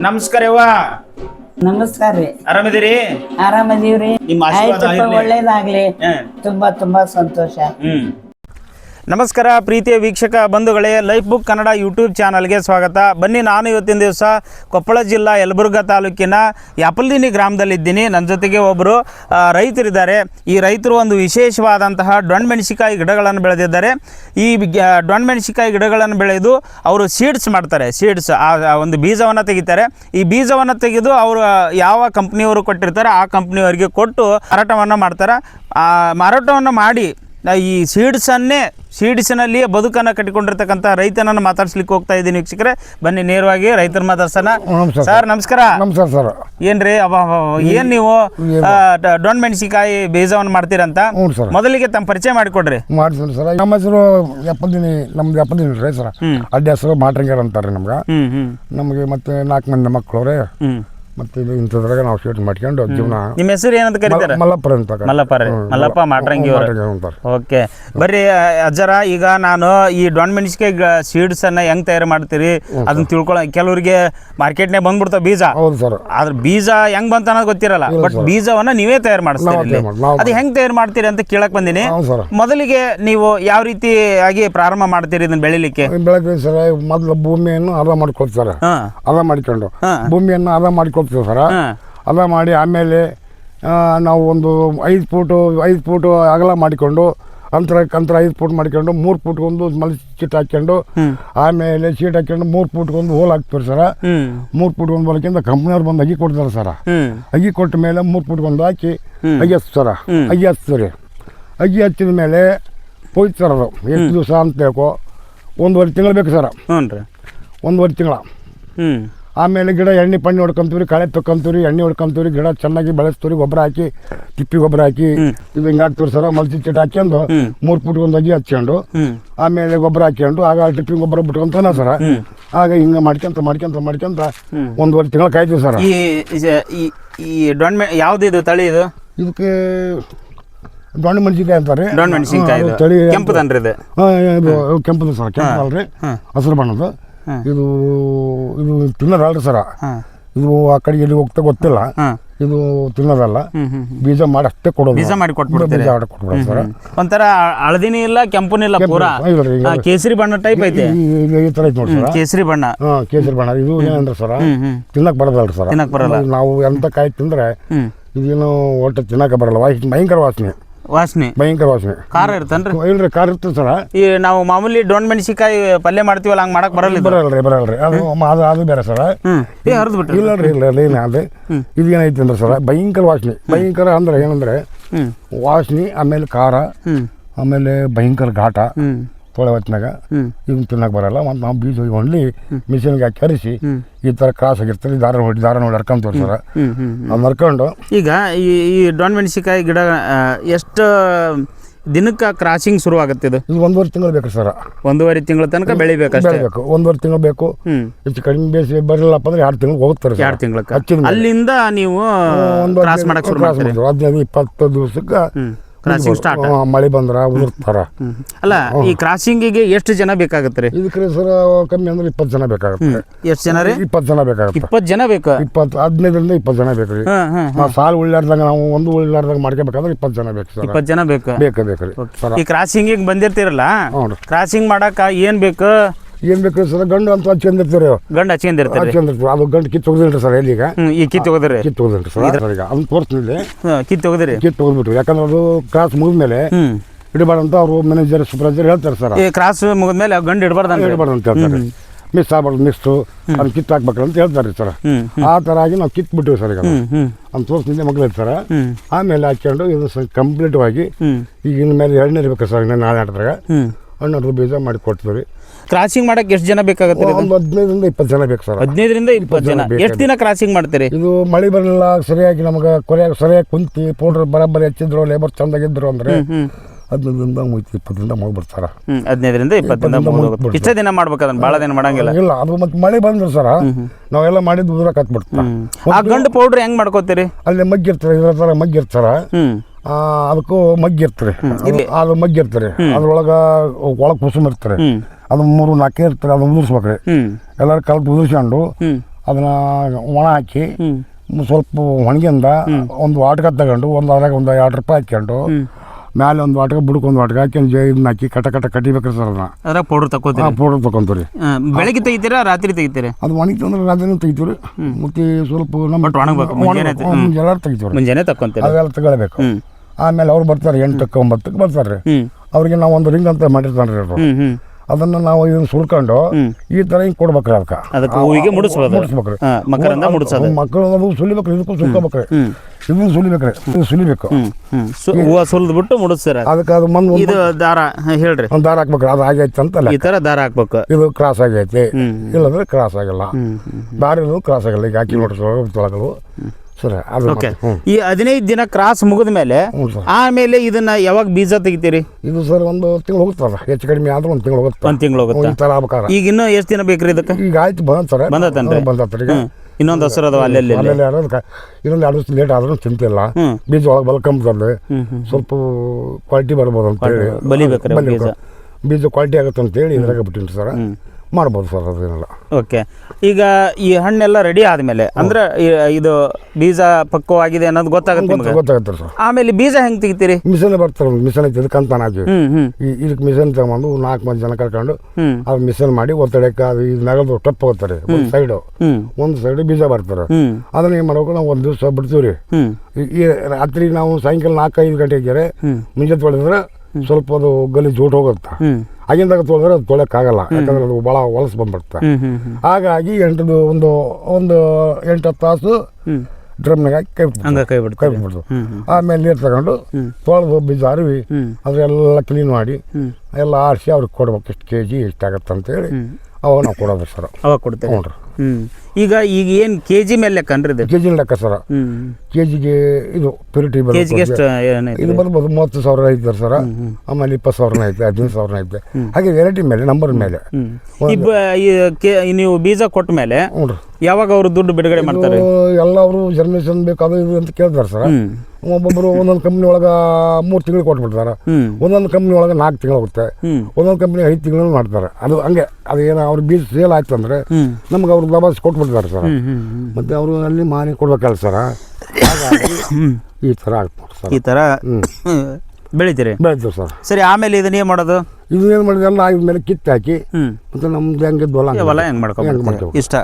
ನಮಸ್ಕಾರ ಯವ್ವ. ನಮಸ್ಕಾರ ರೀ. ಆರಾಮದಿರಿ ಆರಾಮದೀವ್ರಿ ನಿಮ್ಮ ಆಶೀರ್ವಾದ ಇರ್ಲಿ. ಒಳ್ಳೇದಾಗ್ಲಿ. ಹ. ತುಂಬಾ ತುಂಬಾ ಸಂತೋಷ. ಹ್ಮ್. ನಮಸ್ಕಾರ ಪ್ರೀತಿಯ ವೀಕ್ಷಕ ಬಂಧುಗಳೇ ಲೈಫ್ ಬುಕ್ ಕನ್ನಡ ಯೂಟ್ಯೂಬ್ ಚಾನಲ್ಗೆ ಸ್ವಾಗತ. ಬನ್ನಿ ನಾನು ಇವತ್ತಿನ ದಿವಸ ಕೊಪ್ಪಳ ಜಿಲ್ಲಾ ಯಲಬುರ್ಗಾ ತಾಲೂಕಿನ ಯಾಪಲ್ದಿನಿ ಗ್ರಾಮದಲ್ಲಿದ್ದೀನಿ. ನನ್ನ ಜೊತೆಗೆ ಒಬ್ಬರು ರೈತರಿದ್ದಾರೆ. ಈ ರೈತರು ಒಂದು ವಿಶೇಷವಾದಂತಹ ಡೊಣ್ಮೆಣಸಿಕಾಯಿ ಗಿಡಗಳನ್ನು ಬೆಳೆದಿದ್ದಾರೆ. ಈ ಡೊಣ್ಮೆಣಸಿಕಾಯಿ ಗಿಡಗಳನ್ನು ಬೆಳೆದು ಅವರು ಸೀಡ್ಸ್ ಮಾಡ್ತಾರೆ. ಸೀಡ್ಸ್ ಆ ಒಂದು ಬೀಜವನ್ನು ತೆಗಿತಾರೆ. ಈ ಬೀಜವನ್ನು ತೆಗೆದು ಅವರು ಯಾವ ಕಂಪ್ನಿಯವರು ಕೊಟ್ಟಿರ್ತಾರೆ ಆ ಕಂಪ್ನಿಯವರಿಗೆ ಕೊಟ್ಟು ಮಾರಾಟವನ್ನು ಮಾಡ್ತಾರೆ. ಮಾರಾಟವನ್ನು ಮಾಡಿ ನಾ ಈ ಸೀಡ್ಸನ್ನೇ ಸೀಡ್ಸಿನಲ್ಲಿಯೇ ಬದುಕನ್ನು ಕಟ್ಟಿಕೊಂಡಿರ್ತಕ್ಕಂಥ ರೈತನನ್ನು ಮಾತಾಡ್ಸ್ಲಿಕ್ಕೆ ಹೋಗ್ತಾ ಇದ್ದೀನಿ ವೀಕ್ಷಕರೇ. ಬನ್ನಿ ನೇರವಾಗಿ ರೈತರ ಮಾತಾಡ್ಸೋಣ. ನಮಸ್ಕಾರ ಸರ್ ನಮಸ್ಕಾರ. ನಮಸ್ಕಾರ ಸರ್. ಏನ್ರಿ ಅವ ಅವ- ಅವ- ಏನ್ ನೀವು ಆ, ಡ- ಡೊಣ್ ಮೆಣಸಿಕಾಯಿ ಬೀಜವನ್ನು ಮಾಡ್ತೀರಂತ? ಹ್ಞೂ ಸರ್. ಮೊದಲಿಗೆ ತಮ್ಮ ಪರಿಚಯ ಮಾಡಿಕೊಡ್ರಿ. ಮಾಡ್ತೀನಿ ಸರ್. ನಮ್ಮ ಹೆಸರು ಎಪ್ಪದಿನಿ ನಮ್ದು ಎಪ್ಪದಿನ ರೀ ಸರ್ ಅಡ್ಡ ಹೆಸರು ಮಾಟ್ರಂಗರ್ ಅಂತಾರೆ ನಮ್ಗೆ. ಹ್ಮ್ ಹ್ಮ್. ನಮಗೆ ಮತ್ತೆ ನಾಲ್ಕು ಮಂದಿ ಮಕ್ಕಳವ್ರೆ. ಹ್ಮ್. ಮತ್ತೆ ಇದು ಇಂಥದ್ರಾಗ ನಾವು ಶೂಟ್ ಮಾಡ್ಕೊಂಡು ಜೀವನ ನಿಮ್ಮ ಹೆಸರು ಏನಂತ ಕರೀತಾರೆ? ಮಲ್ಲಪ್ಪರ ಅಂತ ಮಲ್ಲಪ್ಪ ರೀ. ಮಲ್ಲಪ್ಪ ಮಾಟ್ರಂಗಿ ಅವರು. ಮಾಟ್ರಂಗಿ ಅಂತಾರೆ. ಓಕೆ. ಬರ್ರಿ ಆ, ಅಜ್ಜರ ಈಗ ನಾನು ಈ ಡೊಣ್ ಮೆಣಸಿಕಾಯಿ ಸೀಡ್ಸ್ ಅನ್ನ ಹೆಂಗ್ ತಯಾರು ಮಾಡ್ತೀರಿ? ಅದನ್ನ ತಿಳ್ಕೊಳ ಕೆಲವರಿಗೆ ಮಾರ್ಕೆಟ್ನಾಗ ಬಂದ್ಬಿಡ್ತಾವ ಬೀಜ. ಹೌದು ಸರ್. ಆದ್ರ ಬೀಜ ಹೆಂಗ್ ಬಂತ ಅನ್ನೋದು ಗೊತ್ತಿರಲ್ಲ. ಬಟ್ ಬೀಜವನ್ನ ನೀವೇ ತಯಾರು ಮಾಡಿಸ್ತೀರಿ ಅದು ಹೆಂಗ್ ತಯಾರು ಮಾಡ್ತೀರಿ ಅಂತ ಕೇಳಕ್ ಬಂದಿನಿ. ಹೌದು ಸರ್. ಮೊದಲಿಗೆ ನೀವು ಯಾವ ರೀತಿಯಾಗಿ ಪ್ರಾರಂಭ ಮಾಡ್ತೀರಿ ಇದನ್ನ ಬೆಳಿಲಿಕ್ಕೆ? ಬೆಳಗ್ಗೆ ಸರ್ ಮೊದಲು ಭೂಮಿಯನ್ನು ಅರ್ಧ ಮಾಡ್ಕೊಳ್ತಾರೆ ಹಾ. ಅದ ಮಾಡ್ಕೊಂಡು. ಹಾ. ಭೂಮಿಯನ್ನು ಅದ ಮಾಡ್ಕೊಳ್ತೀವಿ ಸರ್ ಅದ ಮಾಡಿ ಆಮೇಲೆ ನಾವು ಒಂದು ಐದು ಫೂಟು ಐದು ಫೂಟು ಅಗಲ ಮಾಡಿಕೊಂಡು ಅಂತರ ಅಂತರ ಐದು ಫೂಟ್ ಮಾಡ್ಕೊಂಡು ಮೂರು ಫೂಟ್ಗೊಂದು ಮಲ್ ಚೀಟ್ ಹಾಕ್ಕೊಂಡು ಆಮೇಲೆ ಚೀಟ್ ಹಾಕ್ಕೊಂಡು ಮೂರು ಫೂಟ್ಗೊಂದು ಹೋಲ್ ಹಾಕ್ತಾರೆ ಸರ. ಮೂರು ಫೂಟ್ಗೊಂದು ಹೋಲಕ್ಕಿಂತ ಕಂಪ್ನಿಯವ್ರು ಬಂದು ಅಗಿ ಕೊಡ್ತಾರೆ ಸರ. ಅಗಿ ಕೊಟ್ಟ ಮೇಲೆ ಮೂರು ಫೂಟ್ಗೊಂದು ಹಾಕಿ. ಅಗಿ ಹಚ್ತಾರೆ ಸರ. ಅಗಿ ಹಚ್ತಾರೆ ಅಗಿ ಹಚ್ಚಿದ ಮೇಲೆ ಹೋಯ್ತು ಸರ್ ಅದು. ಎಷ್ಟು ದಿವಸ ಅಂತ ಹೇಳ್ಕೊ ಒಂದುವರೆ ತಿಂಗಳು ಬೇಕು ಸರ್. ಹ್ಞೂ ರೀ ಒಂದುವರೆ ತಿಂಗಳ. ಹ್ಮ್. ಆಮೇಲೆ ಗಿಡ ಎಣ್ಣೆ ಪಣ್ಣೆ ಹೊಡ್ಕೊಂತೀವಿ ಕಳೆ ತೊಕೊಂತೀವಿ ಎಣ್ಣೆ ಹೊಡ್ಕೊಂತೀವಿ ಗಿಡ ಚೆನ್ನಾಗಿ ಬೆಳೆಸ್ತೀವಿ ಗೊಬ್ಬರ ಹಾಕಿ ತಿಪ್ಪಿ ಗೊಬ್ಬರ ಹಾಕಿ ಇದು ಹಿಂಗೆ ಹಾಕ್ತೀವಿ ಸರ ಮಲ್ಸಿ ಚೀಟ್ ಹಾಕ್ಯಂಡು. ಮೂರು ಫುಟ್ ಒಂದು ಅಗಿ ಹಚ್ಕೊಂಡು ಆಮೇಲೆ ಗೊಬ್ಬರ ಹಾಕ್ಯಂಡು ಆಗ ಟಿಪ್ಪಿ ಗೊಬ್ಬರ ಬಿಟ್ಕೊಂತಾನ ಸರ. ಆಗ ಹಿಂಗೆ ಮಾಡ್ಕೊಂತ ಮಾಡ್ಕೊಂತ ಮಾಡ್ಕೊಂತ ಒಂದುವರೆ ತಿಂಗಳು ಕಾಯ್ತೀವಿ ಸರ. ಈ ಈ- ಈ ಈ ಡೊಣ್ ಯಾವ್ದು ಇದು ತಳಿ ಇದು? ಇದಕ್ಕೆ ದೊಣ್ಣ ಮೆಣಸಿನ್ಕಾಯಿ ಅಂತಾರೆ ಡೊಣ್ ಮೆಣಸಿನ್ಕಾಯಿ ತಳಿ ಕೆಂಪುದನ್ರಿ ಇದು ಹಾ, ಇದು ಕೆಂಪದು ಸರ್ ಕೆಂಪು ಅಲ್ರಿ. ಹಸಿರು ಬಣ್ಣದ್ದು. ಇದು ಇದು ತಿನ್ನೋದಲ್ರಿ ಸರ. ಇದು ಆ ಕಡೆ ಎಲ್ಲಿ ಹೋಗ್ತಾ ಗೊತ್ತಿಲ್ಲ. ಇದು ತಿನ್ನೋದಲ್ಲ. ಬೀಜ ಮಾಡಿ ಅಷ್ಟೇ ಕೊಡೋದು. ಬೀಜ ಮಾಡಿ ಕೊಟ್ಬಿಡ್ತೀರಿ. ಬೀಜ ಮಾಡಿ ಕೊಟ್ಬಿಡೋದು ಸರ್. ಒಂಥರ ಹಳದಿನೇ ಇಲ್ಲ ಕೆಂಪುನಿ ಇಲ್ಲ ಪೂರಾ. ಕೇಸರಿ ಬಣ್ಣ ಟೈಪ್ ಐತೆ. ಈ- ತರ ಐತೆ ನೋಡಿ ಸರ್. ಕೇಸರಿ ಬಣ್ಣ. ಹಾಂ ಕೇಸರಿ ಬಣ್ಣ. ಇದು ಏನಂದ್ರೆ ಸರ ಹ್ಮ್ ಹ್ಮ್. ತಿನ್ನಕ್ ಬರೋದಲ್ರಿ ಸರ್. ಬರಲ್ಲ. ನಾವು ಎಂತ ಕಾಯಿ ತಿಂದ್ರೆ ಇದೇನು ಒಟ್ಟು ತಿನ್ನಕ್ಕೆ ಬರಲ್ಲ. ವಾಸನೆ ಭಯಂಕರ ವಾಸನೆ. ವಾಸನೆ? ಭಯಂಕರ ವಾಸನೆ. ಖಾರ ಇರ್ತನ್ರಿ ಇಲ್ರಿ ಖಾರ ಇರ್ತದೆ ಸರ. ಈ ನಾವು ಮಾಮೂಲಿ ಡೊಣ್ ಮೆಣಸಿಕಾಯಿ ಪಲ್ಯ ಮಾಡ್ತೀವಲ್ಲ ಹಂಗೆ ಮಾಡಕ್ ಬರಲ್ಲ ಬರಲ್ಲ ಬರಲ್ರಿ ಬರಲ್ರಿ ಅದು ಅದು ಅದು ಬೇರೆ ಸರ. ಹ್ಮ್. ಏ ಹರಿದು ಬಿಟ್ರಿ. ಇಲ್ಲ ರೀ ಇಲ್ಲ ಇಲ್ಲ ಅದು. ಇದು ಏನೈತೆ ಅಂದ್ರೆ ಸರ ಭಯಂಕರ ವಾಸನೆ. ಭಯಂಕರ ಅಂದ್ರೆ ಏನಂದ್ರೆ ಹ್ಮ್. ವಾಸನೆ ಆಮೇಲೆ ಖಾರ ಹ್ಮ್. ಆಮೇಲೆ ಭಯಂಕರ ಘಾಟ. ಹ್ಮ್. ತೊಳೆ ಹೊತ್ತಿನಾಗ ಇದನ್ನು ತಿನ್ನಕ್ಕೆ ಬರಲ್ಲ. ಮತ್ತು ನಾವು ಬೀಜ ಹೊಂಡ್ಲಿ ಮಿಷಿನ್ಗೆ ಹಾಕಿ ಕರೆಸಿ ಈ ಥರ ಕ್ರಾಸ್ ಆಗಿರ್ತದೆ. ದಾರ ಹೊಡಿ ದಾರ ನೋಡಿ ಹರ್ಕೊಂಡು ತೋರಿಸ್ತಾರೆ ಅದು ಹರ್ಕೊಂಡು ಈಗ ಈ ಈ ಡೊಣ್ ಮೆಣಸಿಕಾಯಿ ಗಿಡ ಎಷ್ಟು ದಿನಕ್ಕೆ ಕ್ರಾಸಿಂಗ್ ಶುರು ಆಗುತ್ತೆ ಇದು? ಇದು ಒಂದೂವರೆ ತಿಂಗಳು ಬೇಕು ಸರ್. ಒಂದೂವರೆ ತಿಂಗಳ ತನಕ ಬೆಳಿಬೇಕು ಬೆಳಿಬೇಕು. ಒಂದೂವರೆ ತಿಂಗಳು ಬೇಕು. ಹೆಚ್ಚು ಕಡಿಮೆ ಬೇಸಿ ಬರಲಿಲ್ಲಪ್ಪ ಅಂದ್ರೆ ಎರಡು ತಿಂಗಳು ಹೋಗ್ತಾರೆ ಎರಡು ತಿಂಗಳು ಅಲ್ಲಿಂದ ನೀವು ಕ್ರಾಸ್ ಮಾಡಕ್ಕೆ ಶುರು ಮಾಡ್ತೀರಿ? ಹದಿನೈದು ಇಪ್ಪತ್ತು ದಿವಸಕ್ಕೆ ಕ್ರಾಸಿಂಗ್ ಸ್ಟಾರ್ಟ್ ಆ, ಮಳೆ ಬಂದ್ರೆ ಉದುರ್ತಾರ. ಅಲ್ಲ ಈ ಕ್ರಾಸಿಂಗಿಗೆ ಎಷ್ಟು ಜನ ಬೇಕಾಗುತ್ತೆ ರೀ? ಇದಕ್ಕೆ ಸರ್ ಕಮ್ಮಿ ಅಂದ್ರೆ ಇಪ್ಪತ್ತು ಜನ ಬೇಕಾಗುತ್ತೆ. ಎಷ್ಟು ಜನ ರೀ? ಇಪ್ಪತ್ತು ಜನ ಬೇಕಾಗುತ್ತೆ. ಇಪ್ಪತ್ತು ಜನ ಬೇಕು? ಇಪ್ಪತ್ತು ಹದಿನೈದರಿಂದ ಇಪ್ಪತ್ತು ಜನ ಬೇಕು ರೀ. ಹ್ಮ್ ನಾವು ಸಾಲು ನಾವು ಒಂದು ಉಳ್ಳಾರ್ದಾಗ ಮಾಡ್ಕೋಬೇಕಾದ್ರೆ ಇಪ್ಪತ್ತು ಜನ ಬೇಕು ಸರ್. ಇಪ್ಪತ್ತು ಜನ ಬೇಕು? ಬೇಕು ಬೇಕು ರೀ. ಸರ. ಈ ಕ್ರಾಸಿಂಗಿಗೆ ಬಂದಿರ್ತೀರಲ್ಲ? ಹ್ಞೂ ರೀ. ಕ್ರಾಸಿಂಗ್ ಮಾಡಕ ಏನ್ ಬೇಕು? ಏನು ಬೇಕು ಸರ್ ಗಂಡು ಅಂತ ಹಚ್ಕೊಂಡಿರ್ತೀರಿ ಗಂಡ ಹಚ್ಕೊಂಡಿರ್ತೀರಿ ಹಚ್ಕೊಂಡಿರ್ತೀವಿ ಅದು ಗಂಡು ಕಿತ್ತು ಹೋಗಿದ್ರಿ ಸರ್ ಎಲ್ಲಿಗ? ಈ ಕಿತ್ತು ಹೋಗದ್ರಿ ಕಿತ್ತು ಹೋಗಿದ್ರಿ ಸರ್ ಈಗ ಅದನ್ನ ತೋರಿಸ್ತಿದ್ದೆ ಕಿತ್ತು ಹೋಗದ್ರಿ ಕಿತ್ತು ಹೋಗ್ಬಿಟ್ರು. ಯಾಕಂದ್ರೆ ಅದು ಕ್ರಾಸ್ ಮುಗಿದ್ಮೇಲೆ ಮೇಲೆ ಇಡಬಾರ್ದು ಅಂತ ಅವರು ಮ್ಯಾನೇಜರ್ ಸೂಪರ್ವೈಸರ್ ಹೇಳ್ತಾರೆ ಸರ್. ಈ ಕ್ರಾಸ್ ಮುಗಿದ್ಮೇಲೆ ಗಂಡು ಇಡಬಾರ್ದು ಅಂತ ಹೇಳ್ತಾರೆ. ಮಿಸ್ ಆಗ್ಬಾರ್ದು ಮಿಸ್ಸು ಅದನ್ನ ಕಿತ್ತು ಹಾಕ್ಬೇಕು ಅಂತ ಹೇಳ್ತಾರೆ ಸರ್. ಆ ಥರ ಆಗಿ ನಾವು ಕಿತ್ತು ಬಿಟ್ಟಿವಿ ಸರ್ ಈಗ ಅಂತ ತೋರಿಸ್ತಿದ್ದೆ ಮಗಳು ಸರ್. ಆಮೇಲೆ ಹಾಕ್ಕೊಂಡು ಇದು ಕಂಪ್ಲೀಟ್ ಆಗಿ ಈಗಿನ ಈಗ ಮೇಲೆ ಎಣ್ಣೆ ಇರ್ಬೇಕು ಸರ್ ನಾನು ನಾಳೆ ಆಟದಾಗ ಹಣ್ಣು ಬೀಜ ಮಾಡಿ ಕೊಡ್ತೀವಿ ಕ್ರಾಸಿಂಗ್ ಮಾಡಕ್ಕೆ ಎಷ್ಟು ಜನ ಬೇಕಾಗುತ್ತೆ ರೀ ಇದು? ಒಂದು ಹದಿನೈದರಿಂದ ಇಪ್ಪತ್ತು ಜನ ಬೇಕು ಸರ್. ಹದಿನೈದರಿಂದ ಇಪ್ಪತ್ತು ಜನ. ಎಷ್ಟು ದಿನ ಕ್ರಾಸಿಂಗ್ ಮಾಡ್ತೀರಿ? ಇದು ಮಳೆ ಬರಲಿಲ್ಲ ಸರಿಯಾಗಿ ನಮಗೆ ಕೊರೆಯಾಗಿ ಸರಿಯಾಗಿ ಕುಂತಿ ಪೌಡ್ರ್ ಬರಬ್ಬರಿ ಹಚ್ಚಿದ್ರು ಲೇಬರ್ ಚಂದಾಗಿದ್ರು ಅಂದರೆ ಹ್ಮ್ ಹದಿನೈದರಿಂದ ಮುಗಿತು ಇಪ್ಪತ್ತರಿಂದ ಹ್ಮ್ ಹದಿನೈದರಿಂದ ಇಪ್ಪತ್ತರಿಂದ ಇಷ್ಟೇ ದಿನ ಮಾಡ್ಬೇಕು ಅದನ್ನ ಭಾಳ ದಿನ ಮಾಡಂಗಿಲ್ಲ. ಇಲ್ಲ ಅದು ಮತ್ತೆ ಮಳೆ ಬಂದ್ರೆ ಸರ ನಾವೆಲ್ಲ ಮಾಡಿದ್ದು ಉದುರಕ್ಕೆ ಕತ್ಬಿಡ್ತಾರೆ ಹ್ಮ್. ಆ ಗಂಡು ಪೌಡ್ರ್ ಹೆಂಗ್ ಮಾಡ್ಕೋತೀರಿ? ಅಲ್ಲಿ ಮಗ್ಗಿರ್ತಾರೆ ಇದ್ರ ಥರ ಮಗ್ಗಿರ್ತಾರ ಹ್ಮ್. ಆ, ಅದಕ್ಕೂ ಮಗ್ಗಿರ್ತಾರೆ ಅದು- ಅದು ಮಗ್ಗಿರ್ತಾರೆ ಅದ್ರೊಳಗ ಒಳಗೆ ಕುಸುಮ ಇರ್ತಾರೆ ಹ್ಮ್. ಅದು ಮೂರು ನಾಲ್ಕೇ ಇರ್ತಾರೆ ಅದು ಉದುರ್ಸ್ಬೇಕ್ರಿ ರೀ ಎಲ್ಲರೂ ಕಲ್ತು ಉದುರ್ಸ್ಕೊಂಡು ಅದನ್ನ ಒಣ ಹಾಕಿ ಸ್ವಲ್ಪ ಒಣಗಿಂದ ಒಂದು ವಾಟಕ ತಗೊಂಡು ಒಂದು ಅದ್ರಾಗ ಒಂದು ಎರಡು ರೂಪಾಯಿ ಹಾಕ್ಕೊಂಡು ಮೇಲೆ ಒಂದು ವಾಟಕ ಬುಡಕ್ಕೆ ಒಂದು ವಾಟಕ ಹಾಕಿ ಒಂದು ಇದನ್ನ ಹಾಕಿ ಕಟ ಕಟ ಕಟ್ಟಿಬೇಕ್ರಿ ಸರ್ ಅದನ್ನ. ಪೌಡರ್ ಪೌಡರ್ ತಗೊಂತೀರಿ ಆ, ಬೆಳಗ್ಗೆ ತೆಗಿತೀರಾ ರಾತ್ರಿ ತೆಗಿತೀರಿ? ಅದು ಒಣಗಿತು ಅಂದ್ರೆ ರಾತ್ರಿ ತೆಗಿತೀವಿ ಮತ್ತೆ ಸ್ವಲ್ಪ ನಮ್ಮ ಬಟ್ ಒಣಗ್ಬೇಕು, ಮುಂಜಾನೆ ತೆಗಿತೀವಿ ಮುಂಜಾನೆ ಅವೆಲ್ಲ ತಗೊಳ್ಬೇಕು. ಆಮೇಲೆ ಅವ್ರು ಬರ್ತಾರೆ ಎಂಟಕ್ಕೆ ಒಂಬತ್ತಕ್ಕೆ ಬರ್ತಾರೆ. ರೀ ಅವ್ರಿಗೆ ನಾವು ಒಂದು ರಿಂಗ್ ಅಂತ ಮಾಡಿರ್ತಾರೆ ರೀ ಅವ್ರು ಅದನ್ನ ನಾವು ಇದನ್ನ ಸುಳ್ಕೊಂಡು ಈ ತರ ಹಿಂಗ್ ಕೊಡ್ಬೇಕ್ರಿ ಅದಕ್ಕೆ. ಅದಕ್ಕೆ ಹೂವಿಗೆ ಮುಡಿಸ್ಬೋದು ಮುಡಿಸ್ಬೇಕ್ರಿ. ಹಾ, ಮಕರಂದ ಮುಡಿಸೋದು. ಮಕ್ಕಳು ಅದು ಸುಲಿಬೇಕ್ರಿ ಇದಕ್ಕೂ ಸುಲ್ಕೋಬೇಕ್ರಿ. ಇದನ್ನ ಇದನ್ನು ಸುಲಿಬೇಕ್ರಿ ಇದು ಸುಲಿಬೇಕು. ಹ್ಮ್ ಸು- ಹೂವ ಸುಲ್ದು ಬಿಟ್ಟು ಮುಡಿಸ್ತಾರ? ಅದಕ್ಕೆ ಅದು ಮಂದ್ ಇದು ದಾರ ಹಾ, ಹೇಳ್ರಿ. ಒಂದು ದಾರ ಹಾಕ್ಬೇಕ್ರಿ ಅದು ಆಗೈತೆ ಅಂತಲ್ಲ. ಈ ತರ ದಾರ ಹಾಕ್ಬೇಕು. ಇದು ಕ್ರಾಸ್ ಆಗೈತಿ. ಇಲ್ಲಂದ್ರೆ ಕ್ರಾಸ್ ಆಗಿಲ್ಲ. ದಾರ ಕ್ರಾಸ್ ಆಗಿಲ್ಲ. ಈಗ ಹಾಕಿ ನೋಡ್ರಿ ತೊಳಗಲು ಸರಿ ಅದು ಓಕೆ ಹ್ಞೂ ಈ ಹದಿನೈದು ದಿನ ಕ್ರಾಸ್ ಮುಗಿದ ಮೇಲೆ ಹ್ಞೂ ಸರ್. ಆಮೇಲೆ ಇದನ್ನ ಯಾವಾಗ ಬೀಜ ತೆಗಿತೀರಿ? ಇದು ಸರ್ ಒಂದು ತಿಂಗಳು ಹೋಗುತ್ತಾರ ಹೆಚ್ಚು ಕಡಿಮೆ ಆದ್ರೆ ಒಂದು ತಿಂಗಳು ಹೋಗುತ್ತೆ. ಒಂದ್ ತಿಂಗಳು ಹೋಗುತ್ತೆ? ಈ ಥರ ಆಗ್ಬೇಕಾರೆ. ಈಗ ಇನ್ನೂ ಎಷ್ಟು ದಿನ ಬೇಕ್ರಿ ಇದಕ್ಕೆ? ಈಗ ಆಯ್ತು ಬಂದ ಸರ್. ಬಂದ ಬಂದತ್ರಿ ಈಗ ಹ್ಮ್. ಇನ್ನೊಂದು ಹಸಿರು ಅದಾವ ಅಲ್ಲೆಲ್ಲಿ? ಆಮೇಲೆ ಯಾರು ಇನ್ನೊಂದು ಎರಡು ದಿವಸ ಲೇಟ್ ಆದ್ರೂ ತಿಂತಿಲ್ಲ. ಹ್ಮ್. ಬೀಜ ಒಳಗೆ ಬಲ್ಕಂಬದಲ್ಲಿ ಸ್ವಲ್ಪ ಕ್ವಾಲಿಟಿ ಬರ್ಬೋದು ಅಂತ ಹೇಳಿ ಬಲಿ ಬೀಜ. ಬೀಜ ಕ್ವಾಲಿಟಿ ಆಗುತ್ತೆ ಅಂತೇಳಿ ಇದ್ರಾಗ ಬಿಟ್ಟಿನಿ ಸರ್. ಹ್ಮ್. ಮಾಡ್ಬೋದು ಸರ್ ಅದೇನಲ್ಲ ಓಕೆ. ಈಗ ಈ ಹಣ್ಣೆಲ್ಲ ರೆಡಿ ಆದಮೇಲೆ ಅಂದ್ರೆ ಈ- ಇದು ಬೀಜ ಪಕ್ವವಾಗಿದೆ ಅನ್ನೋದು ಗೊತ್ತಾಗುತ್ತೆ ನಿಮ್ಗೆ? ಗೊತ್ತಾಗುತ್ತೆ ಸರ್. ಆಮೇಲೆ ಬೀಜ ಹೆಂಗ್ ತೆಗಿತೀರಿ? ಮಿಷನ್ ಬರ್ತಾರೆ ಮಿಷನ್ ಐತೆ ಇದಕ್ಕೆ ಅಂತ ಹಾಕಿ. ಹ್ಮ್ ಹ್ಮ್. ಈ ಇದಕ್ಕೆ ಮಿಷನ್ ತಗೊಂಡು ನಾಲ್ಕು ಮಂದಿ ಜನ ಕರ್ಕೊಂಡು ಹ್ಮ್. ಅದು ಮಿಷನ್ ಮಾಡಿ ಒತ್ತಡಕ್ಕೆ ಅದು ಇದು ನಗದು ಟಪ್ ಹೋಗ್ತಾರೆ. ಒಂದು ಸೈಡು ಹ್ಮ್. ಒಂದು ಸೈಡು ಬೀಜ ಬರ್ತಾರೆ. ಹ್ಮ್. ಅದನ್ನ ಏನು ಮಾಡ್ಬೇಕು ನಾವು ಒಂದು ದಿವಸ ಬಿಡ್ತೀವಿ ರೀ. ಹ್ಮ್. ಈ- ಈ ರಾತ್ರಿ ನಾವು ಸಾಯಂಕಾಲ ನಾಲ್ಕೈದು ಗಂಟೆ ಗಂಟೆಗೆ ಹ್ಮ್. ಮುಂಜಾನೆ ತೊಳೆದ್ರೆ ಸ್ವಲ್ಪ ಅದು ಗಲೀಜು ಊಟ ಹೋಗುತ್ತೆ. ಹ್ಮ್. ಆಗಿಂದಾಗ ತೊಳೆದ್ರೆ ಅದು ತೊಳೆಯೋಕ್ಕಾಗಲ್ಲ ಯಾಕಂದ್ರೆ ಅದು ಭಾಳ ಹೊಲಸು ಬಂದ್ಬಿಡುತ್ತೆ. ಹಾಗಾಗಿ ಎಂಟು ಒಂದು ಒಂದು ಎಂಟು ಹತ್ತು ತಾಸು ಡ್ರಮ್ನಾಗ ಹಾಕಿ ಕೈ ಕೈ ಬಿಡ್ತು ಹ್ಮ್ ಹ್ಮ್. ಆಮೇಲೆ ನೀರು ತಗೊಂಡು. ತೊಳೆದು ಬೀಜ ಅರಿವಿ ಅದ್ರೆಲ್ಲ ಕ್ಲೀನ್ ಮಾಡಿ ಎಲ್ಲ ಆರಿಸಿ ಅವ್ರಿಗೆ ಕೊಡ್ಬೇಕು ಎಷ್ಟು ಕೆ ಜಿ ಎಷ್ಟಾಗತ್ತೆ ಅಂತೇಳಿ ಅವಾಗ ನಾವು ಕೊಡೋದು ಸರ್. ಅವಾಗ ಕೊಡ್ತೇವೆ ಹ್ಞೂ ರೀ. ಹ್ಮ್. ಈಗ ಈಗ ಏನು ಕೆ ಜಿ ಮೇಲೆ ಲೆಕ್ಕನ್ರಿ ಇದು? ಕೆ ಜಿನ ಲೆಕ್ಕ ಸರ್. ಕೆ ಜಿಗೆ ಇದು ಪ್ಯೂರಿಟಿ ಕೆ ಜಿಗೆ ಎಷ್ಟು ಏನೈತಿ ಇದು ಬರ್ಬೋದು ಮೂವತ್ತು ಸಾವಿರ ಐತೆ ಸರ್. ಆಮೇಲೆ ಇಪ್ಪತ್ತು ಸಾವಿರನ ಐತೆ ಹದಿನೈದು ಸಾವಿರನ ಐತೆ. ಹಾಗೆ ವೆರೈಟಿ ಮೇಲೆ ನಂಬರ್ ಮೇಲೆ. ಇಬ್ಬ ಈ ಕೆ ನೀವು ಬೀಜ ಕೊಟ್ಟ ಮೇಲೆ ಯಾವಾಗ ಅವರು ದುಡ್ಡು ಬಿಡುಗಡೆ ಮಾಡ್ತಾರೆ? ಎಲ್ಲ ಅವರು ಜರ್ಮಿನೇಷನ್ ಬೇಕು ಅದು ಇದು ಅಂತ ಕೇಳ್ತಾರೆ ಸರ್. ಒಬ್ಬೊಬ್ಬರು ಒಂದೊಂದು ಕಂಪ್ನಿ ಒಳಗೆ ಮೂರು ತಿಂಗಳು ಕೊಟ್ಬಿಡ್ತಾರೆ. ಒಂದೊಂದು ಕಂಪ್ನಿ ಒಳಗೆ ನಾಲ್ಕು ತಿಂಗಳು ಹೋಗುತ್ತೆ. ಒಂದೊಂದು ಕಂಪ್ನಿ ಐದು ತಿಂಗಳು ಮಾಡ್ತಾರೆ. ಅದು ಹಂಗೆ ಅದು ಏನೋ ಅವ್ರ ಬೀಜ ಸೇಲ್ ಆಯ್ತು ಅಂದ್ರೆ ನಮ್ಗೆ ಅವ್ರು ದಬಾಸ್ ಕೊಟ್ಬಿಡ್ತಾರೆ ಸರ್. ಮತ್ತು ಅವರು ಅಲ್ಲಿ ಮಾರಿ ಕೊಡ್ಬೇಕಲ್ಲ ಸರ್. ಹಾಗಾಗಿ ಈ ಥರ ಸರ್. ಈ ಥರ ಬೆಳಿತೀರಿ? ಬೆಳಿತೀವಿ ಸರ್. ಸರಿ ಆಮೇಲೆ ಇದನ್ನ ಏನು ಮಾಡೋದು? ಇದು ಏನು ಮಾಡಿದ್ರೆ ಎಲ್ಲ ಆಗಿದ ಮೇಲೆ ಕಿತ್ತು ಹಾಕಿ ಹ್ಮ್. ಮತ್ತು ನಮ್ದು ಹೆಂಗಿದ್ವಲ್ಲ ಹೊಲ ಹೊಲ ಹೆಂಗ್ ಮಾಡ್ಕೊಬೇಕು. ಇಷ್ಟ.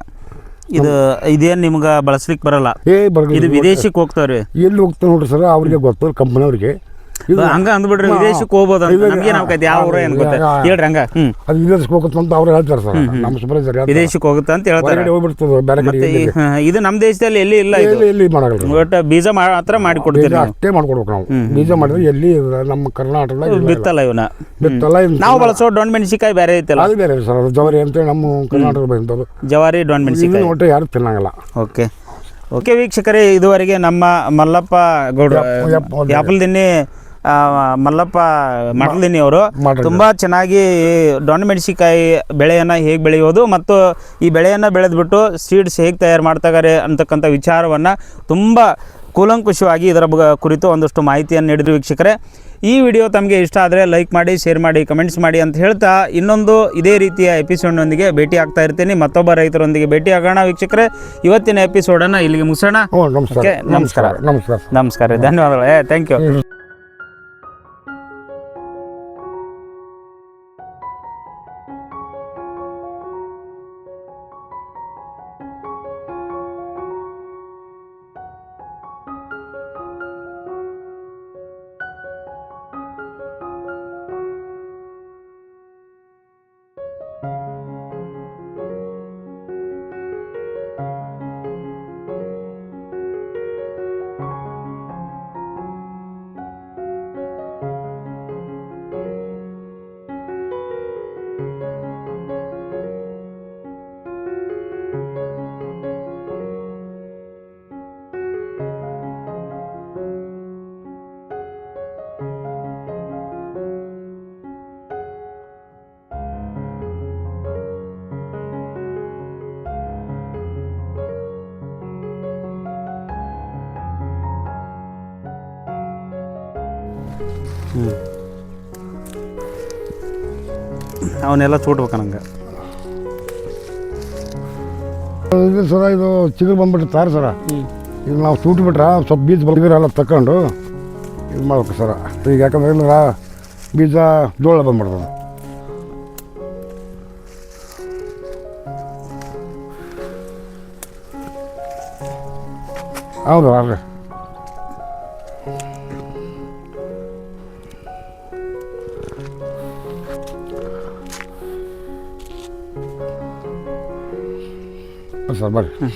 ಇದು ಇದೇನು ನಿಮ್ಗೆ ಬಳಸ್ಲಿಕ್ಕೆ ಬರಲ್ಲ? ಏ ಬರ್ಲಿ ಇದು ವಿದೇಶಕ್ಕೆ ಹೋಗ್ತಾವ್ರಿ. ಎಲ್ಲಿ ಹೋಗ್ತಾರೆ ನೋಡ್ರಿ ಸರ್ ಅವ್ರಿಗೆ ಗೊತ್ತು ಕಂಪ್ನಿಯವ್ರಿಗೆ ಇದು ಹಂಗ ಅಂದ್ಬಿಡ್ರಿ ವಿದೇಶಕ್ಕೆ ಹೋಗ್ಬೋದು ನಮ್ಗೇನ್ ಆಕೈತಿ ಯಾವ ಊರ ಏನು ಗೊತ್ತ? ಹೇಳ್ರಿ ಹಂಗ. ಅದು ವಿದೇಶಕ್ಕೆ ಹೋಗುತ್ತೆ ಅಂತ ಅವ್ರು ಹೇಳ್ತಾರೆ ಸರ್. ನಮ್ಮ ಸುಬ್ರಹ್ಮಣ್ಯ ವಿದೇಶಕ್ಕೆ ಹೋಗುತ್ತೆ ಅಂತ ಹೇಳ್ತಾರೆ. ಹೋಗ್ಬಿಡ್ತದೆ ಬೇರೆ ಕಡೆ ಇದು ನಮ್ಮ ದೇಶದಲ್ಲಿ ಎಲ್ಲಿ ಇಲ್ಲ ಇದು? ಎಲ್ಲಿ ಮಾಡಲ್ಲ ಒಟ್ಟು ಬೀಜ ಮಾತ್ರ ಮಾಡಿ ಕೊಡ್ತೀರಿ ಅಷ್ಟೇ ಮಾಡ್ಕೊಡ್ಬೇಕು ನಾವು. ಬೀಜ ಮಾಡಿದ್ರೆ ಎಲ್ಲಿ ನಮ್ಮ ಕರ್ನಾಟಕದಾಗ. ಬಿತ್ತಲ್ಲ ಇವನ್ನ? ಬಿತ್ತಲ್ಲ ನಾವು ಬಳಸೋ ಡೊಣ್ ಮೆಣಸಿಕಾಯಿ ಬೇರೆ ಐತಲ್ಲ? ಅದು ಬೇರೆ ಸರ್. ಜವರಿ ಅಂತೇಳಿ ನಮ್ಮ ಕರ್ನಾಟಕ ಬಂದದ್ದು ಜವಾರಿ ಡೊಣ್ ಮೆಣಸಿಕಾಯಿ ಒಟ್ಟು ಯಾರು ತಿನ್ನಂಗಿಲ್ಲ. ಓಕೆ. ಓಕೆ ವೀಕ್ಷಕರೇ ಇದುವರೆಗೆ ನಮ್ಮ ಮಲ್ಲಪ್ಪ ಗೌಡ್ರ ಯಾಪಲ್ ದಿನ್ನಿ ಯಾಪಲ್ದಿನ್ನಿ ಆ, ಮಲ್ಲಪ್ಪ ಮಡಲಿನಿ ಅವರು ತುಂಬಾ ಚೆನ್ನಾಗಿ ಡೊಣ್ ಮೆಣಸಿಕಾಯಿ ಬೆಳೆಯನ್ನ ಹೇಗೆ ಬೆಳೆಯೋದು ಮತ್ತು ಈ ಬೆಳೆಯನ್ನ ಬೆಳೆದ್ಬಿಟ್ಟು ಸೀಡ್ಸ್ ಹೇಗೆ ತಯಾರು ಮಾಡ್ತಾರೆ ಅಂತಕ್ಕಂಥ ವಿಚಾರವನ್ನ ತುಂಬಾ ಕೂಲಂಕುಷವಾಗಿ ಇದರ ಬ- ಕುರಿತು ಒಂದಷ್ಟು ಮಾಹಿತಿಯನ್ನು ನೀಡಿದ್ರು ವೀಕ್ಷಕರೇ. ಈ ವಿಡಿಯೋ ತಮಗೆ ಇಷ್ಟ ಆದರೆ ಲೈಕ್ ಮಾಡಿ ಶೇರ್ ಮಾಡಿ ಕಮೆಂಟ್ಸ್ ಮಾಡಿ ಅಂತ ಹೇಳ್ತಾ ಇನ್ನೊಂದು ಇದೇ ರೀತಿಯ ಎಪಿಸೋಡ್ನೊಂದಿಗೆ ಭೇಟಿ ಆಗ್ತಾ ಇರ್ತೀನಿ. ಮತ್ತೊಬ್ಬ ರೈತರೊಂದಿಗೆ ಭೇಟಿ ಆಗೋಣ ವೀಕ್ಷಕರೇ. ಇವತ್ತಿನ ಎಪಿಸೋಡನ್ನು ಇಲ್ಲಿಗೆ ಮುಗಿಸೋಣ. ಹ್ಞೂ ನಮಸ್ಕಾರ. ಓಕೆ, ನಮಸ್ಕಾರ. ನಮಸ್ಕಾರ ನಮಸ್ಕಾರ. ಧನ್ಯವಾದಗಳು. ಏ ಥ್ಯಾಂಕ್ ಯು ಅವನ್ನೆಲ್ಲ ಚೂಟ್ಬೇಕು ನಂಗೆ. ಇದು ಸರ ಇದು ಚಿಗುರು ಬಂದ್ಬಿಟ್ಟು ತಾರ ಸರ. ಈಗ ನಾವು ಸೂಟಿ ಬಿಟ್ರೆ ಸ್ವಲ್ಪ ಬೀಜ ಬಂದಿರಲ್ಲ ತಕೊಂಡು ಇದು ಮಾಡ್ಬೇಕು ಸರ. ಈಗ ಯಾಕಂದ್ರೆ ಇಲ್ಲ ಬೀಜ ಜೋಳ ಬಂದ್ಬಿಡ್ತದೆ. ಹೌದು ಅಲ್ರಿ ಸರ್ ಬರ್ರಿ